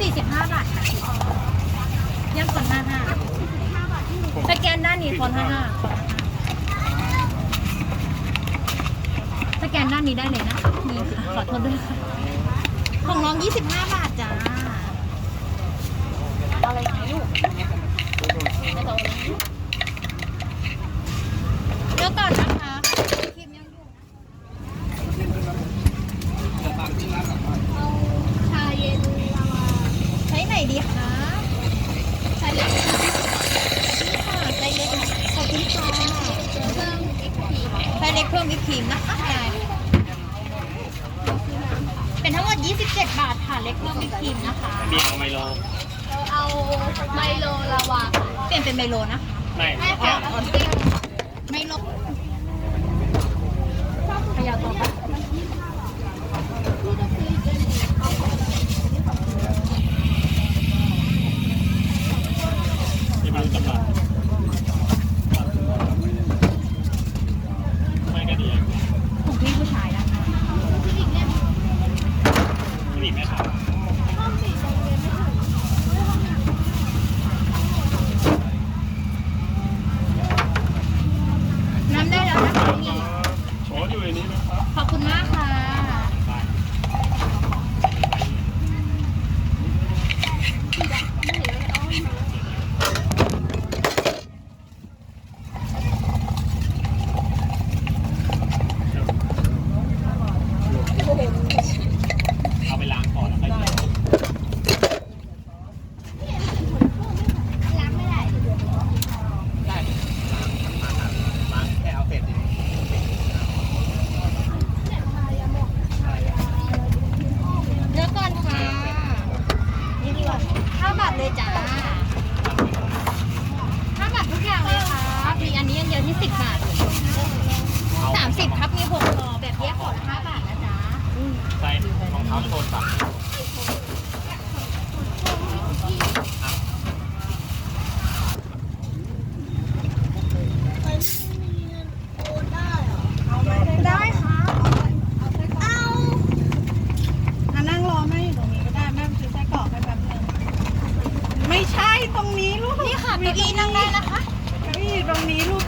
สี่สิบห้าบาทค่ะยังคนห้าห้าสแกนด้านนี้คนห้าห้าสแกนด้านนี้ได้เลยนะนี่ค่ะขอโทษด้วยของน้องยี่สิบห้าบาท เล็กเพิ่มวิปครีมนะคะเป็นทั้งหมด 27 บาทค่ะ เล็กเพิ่มวิปครีมนะคะ เบียร์เอาไมโล เอาไมโลลาวาเปลี่ยนเป็นไมโลนะคะไม่แก้ไมโล ไหมครับ อนที่สิบบาทสามสิบครับมีหกหอแบบแยกห่อลห้าบาทนะจ๊ะใส่ของเท้าโชนปักได้ค่ะเอาอะนั่งรอแม่อยู่ตรงนี้ก็ได้แม่ไปซื้อกรอกปแป๊บนึงไม่ใช่ตรงนี้ลูกนี่ค่ะเก้าอี้นั่งได้นะคะนี่ตรงนี้ลูก